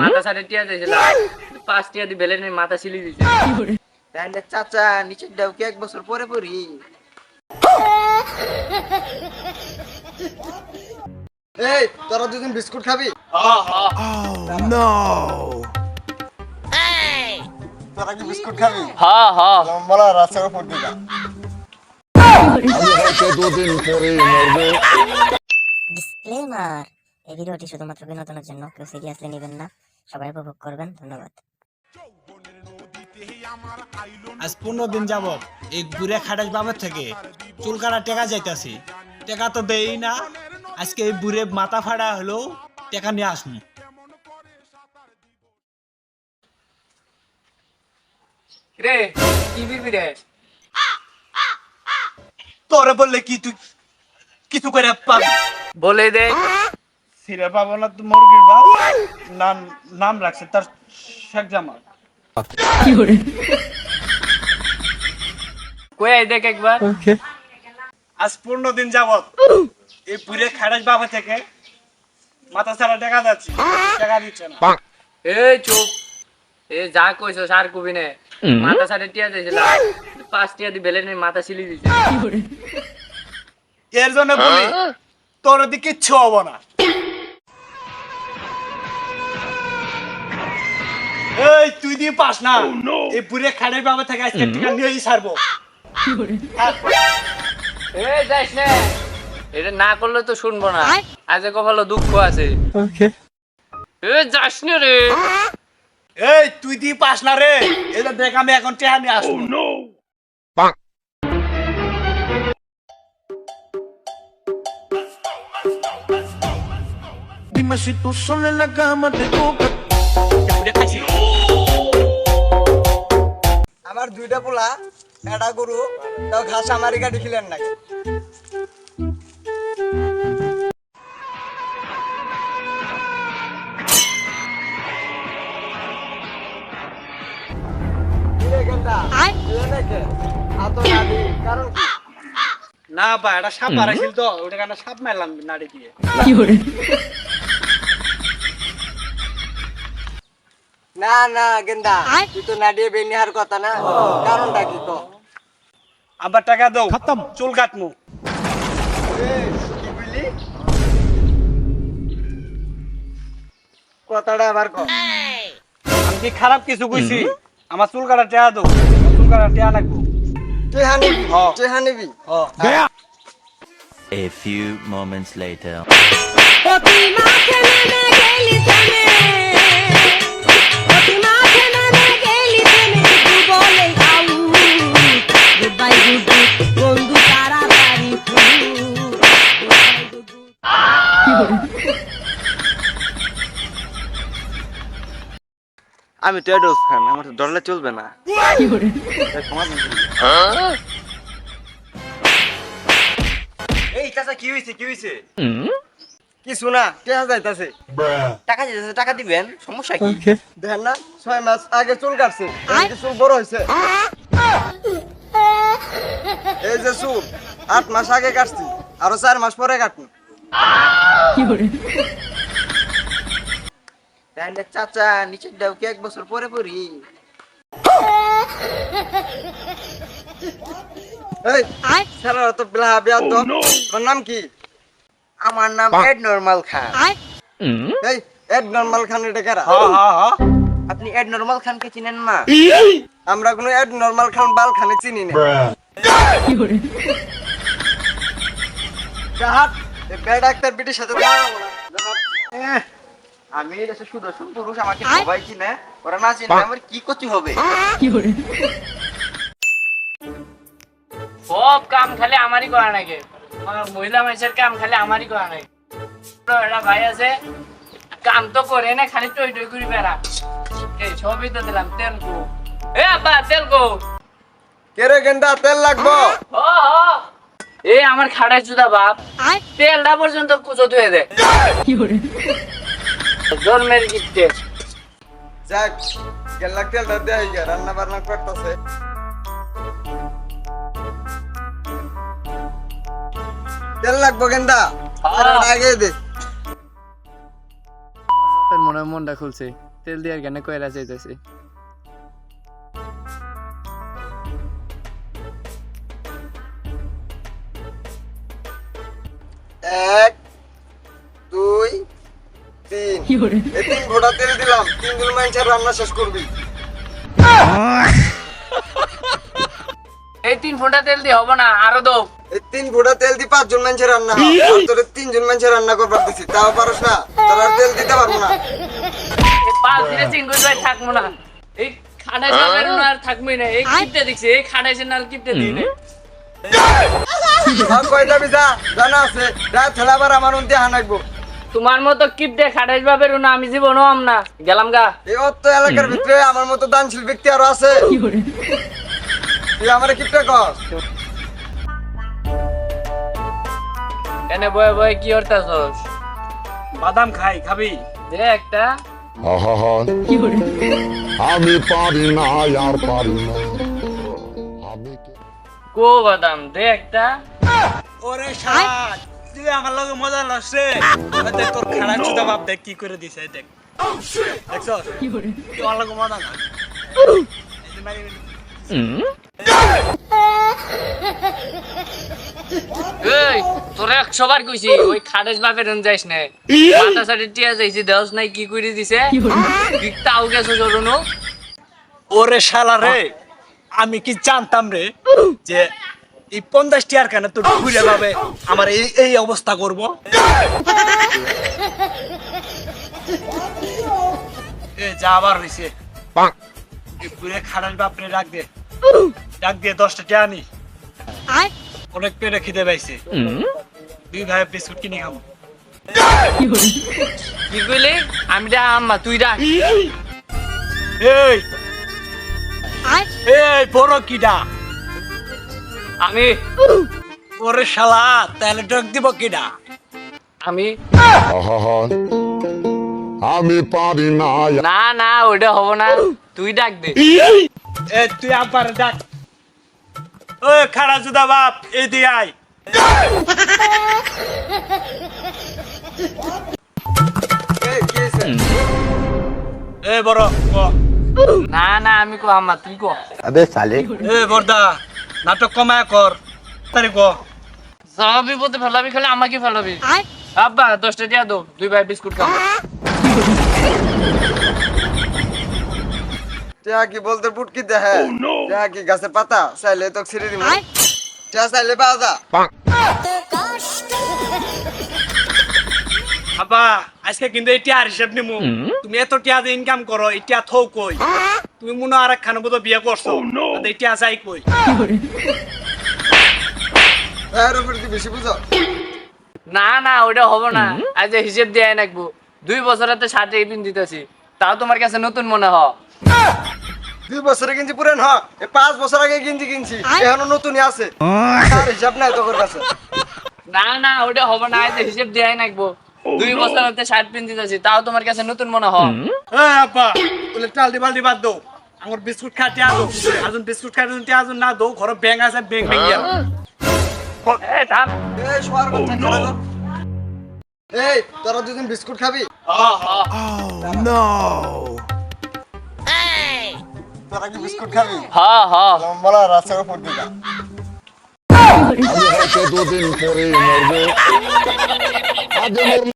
মাথা সাড়ে টিয়া দিয়েছিল পাঁচ টিয়া দিয়ে বেলে নেই মাথা সিলি দিছে তাহলে চাচা নিচের ডাউ কি এক বছর পরে পড়ি। এই তোরা দুদিন বিস্কুট খাবি? তোরা কি বিস্কুট খাবি? হ্যাঁ হ্যাঁ লম্বলা রাস্তার উপর দিকা ডিসক্লেমার এই ভিডিওটি শুধুমাত্র বিনোদনের জন্য কেউ সিরিয়াসলি নেবেন না। সবাই উপভোগ করবেন। ধন্যবাদ। আজ পনেরো দিন যাবত এই ঘুরে খাটাস বাবার থেকে চুল কাটা টেকা যাইতাছি। টেকা তো দেই না। আজকে এই বুড়ে মাথা ফাড়া হলেও টেকা নিয়ে আসুন রে কি বিবি রে? তোরে বললে কি তুই কিছু করে পাবি? বলে দে। সিরে পাবো না তো মুরগির বাপ। নাম নাম রাখছে তার শেখ জামাল। কই আই দেখ একবার। আজ পনেরো দিন যাবত এই বুড়ে খাটাস বাবা থেকে মাথা ছাড়া টেকা যাচ্ছি টেকা দিচ্ছে না। এই চুপ। এ যা কইছো সার কবি নে মাথা সাড়ে টিয়া দিয়েছিল পাঁচ টিয়া দিয়ে বেলে মাথা সিলি দিছে। এর জন্য বলি তোর ওদিকে কিচ্ছু হব না। এই তুই দিয়ে পাস না। এই বুড়ে খানের বাবা থেকে আজকে টিকা নিয়েই যাইস না। এটা না করলে তো শুনব না। আজ কপালো দুঃখ আছে। এ যাস না রে। এই তুই দিয়ে পাস না রে। এটা দেখ আমি এখন টেহা নিয়ে আসব। Dime si tú sola en la cama te toca. দুইটা পোলা একটা গরু তাও ঘাস আমারই গাড়ি খিলেন নাকি না বা এটা সাপ মারাছিল তো ওটা কেন সাপ মারলাম নাড়ি দিয়ে। না না গেন্দা। তুই তো নাডিয়ে বেনিহার কথা না। কারণটা কি কো? আবার টাকা দাও। খতম। চুল কাটমু। কথাটা আবার কো। আমি কি খারাপ কিছু কইছি? আমার চুল কাটা টেহা দাও। চুল কাটা টেহা লাগবো। চেহা নিবি হ্যাঁ। চেহা নিবি ও A few moments later. আমি তো ডোজ খান আমার তো ডরলে চলবে না। এই চাচা কি হইছে কি হইছে? কি শোনা কে যাইতাছে। টাকা যাইতাছে টাকা দিবেন? সমস্যা কি? দেখেন না ছয় মাস আগে চুল কাটছে চুল বড় হয়েছে। এই যে চুল আট মাস আগে কাটছি আরও চার মাস পরে কাটুন তাহলে চাচা নিচের ডাউ কি এক বছর পরে পড়ি এই সারা তো বিলা বিয়া তো। তোর নাম কি? আমার নাম এড নরমাল খান এই এড নরমাল খান এটা কারা? হ্যাঁ হ্যাঁ হ্যাঁ আপনি এড নরমাল খানকে চিনেন না? আমরা কোনো এড নরমাল খান বাল খানে চিনি না। জাহাজ এই বেড ডাক্তার বিটির সাথে আমি সুদর্শন পুরুষ আমাকে সবাই চিনে। ওরা না চিনে আমার কি করতে হবে? সব কাম খালি আমারই করা নাকি? মহিলা মানুষের কাম খালি আমারই করা তো একটা ভাই আছে কাম তো করে না খালি টই টই করি বেড়া। এই সবই তো দিলাম তেল গো। এ আব্বা তেল গো। কেরে গেন্দা তেল লাগবো? ও ও। এই আমার খাড়াই জুদা বাপ। তেলটা পর্যন্ত কুচো ধুয়ে দে জন্মের গিফটে। যাক গেল্লা তেলটা দেয় রান্না বান্না করতেছে। তেল লাগবো হ্যাঁ। আগে দে। মনে মনটা খুলছে। তেল দিয়ে কেন কয়রা চাইতেছে এক দুই তিন। তিন ঘোড়া তেল দিলাম। তিন দিন মানুষের রান্না শেষ করবি। ফোঁটা তেল দিয়ে হবে না আরও দো এই তিন ঘোড়া তেল দি পাঁচজন মানুষের রান্না হয়। আর তোরে তিনজন মানুষের রান্না করবার দিছি। তাও পারস না। তোর আর তেল দিতে পারব না। এই পাঁচ দিনে চিঙ্গুর ভাই থাকব না। এই খাটাই যাবেন না আর থাকবোই না। এই কিপটে দেখছি এই খাটাইছে না আর কিপটে দিই না। আর কয় যাবি যা। জানা আছে। যা ঠেলা বার আমার অন্তে হানাকবো তোমার মতো কিপটে খাটাইস বাবের না আমি জীবনও আম না। গেলাম গা। এই অত এলাকার ভিতরে আমার মতো দানশীল ব্যক্তি আরও আছে। তুই আমার কিপটা কর এনে বয়ে বয়ে কি করতেছস? বাদাম খাই খাবি? দে একটা। আমি পারি না আর পারি না। আমি কো বাদাম দে একটা। ওরে শালা তুই আমার লগে মজা লাগছে দেখ তোর খানা চুদা বাপ দেখ কি করে দিছে দেখ। দেখছ তুই আমার লগে মজা না এই যে মারি- এই তোরে একশো বার কইছি ওই খাটাইস বাপের রুম যাইস না। মাথা সাথে টিয়া যাইছি দেওস নাই কি করে দিছে? তুই তাও গেছো জরুনো? ওরে শালা রে আমি কি জানতাম রে যে এই পঞ্চাশ টিয়ার কেন তোর ঘুরে যাবে আমার এই এই অবস্থা করব? এ যা আবার হয়েছে ঘুরে বাপরে ডাক দে। ডাক দিয়ে দশটা টিয়া আনি। অনেক পেটে খিদে পাইছে। দুই ভাই বিস্কুট কিনে খাব। কি কইলি আমি আম্মা তুই এই। এই বড় কিডা। আমি ওরে শালা তাহলে ডাক দিব কিডা? আমি আমি পারি না। না না ওটা হব না। তুই ডাক দে। এ তুই আবার ডাক। ও খাড়া জুদা বাপ এই দিয়ে আয়। এ বড় ক। না না আমি কো আম্মা তুই কো। এ বর্দা নাটক কমায় কর। তারি ক। সব বিপদে ফেলাবি খালি আমাকে ফেলাবি। আব্বা দশটা দিয়া দো দুই ভাই বিস্কুট খাব। টিয়া কি বলতে পুটকি দেখে টিয়া কি গাছের পাতা? চাইলে তো ছিঁড়ে দিব। টিয়া চাইলে পাওয়া যা। আবা আজকে কিন্তু এই টিয়ার হিসাব নিমু। তুমি এত টিয়া যে ইনকাম করো এই টিয়া থৌ কই? তুমি মনে হয় আর একখানে বোধ বিয়ে করছ। এই টিয়া চাই কই? এর উপরে কি বেশি বুঝো? না না ওটা হব না। আজ হিসেব দিয়ে নাকবো। দুই বছরেতে ষাট পিন দিতেছি। তাও তোমার কাছে নতুন মনে হ দুই বছরে কিনছি পুরেন হ। এই পাঁচ বছর আগে কিনছি। কিনছি এখনও নতুনই আছে। তার হিসাব নাই তোর কাছে। না না ওটা হব না আজ হিসেব দিয়ে নাকবো। দুই বছরেতে ষাট পিন দিতেছি তাও তোমার কাছে নতুন মনে হ এ আব্বা বলে টালদি বালদি বাদ দো। আমার বিস্কুট খা টিয়া দো আজন বিস্কুট খাই টিয়া আজন না দো ঘর ব্যাং আছে ব্যাং এই থাম। এই শোয়ার কথা খেলা এই তোরা দুদিন বিস্কুট খাবি? তোরা কি বিস্কুট খাবি? হ্যাঁ হ্যাঁ। লম্বা রাস্তার উপর দিকে আমি হয়তো দুদিন পরে মরবো। আজ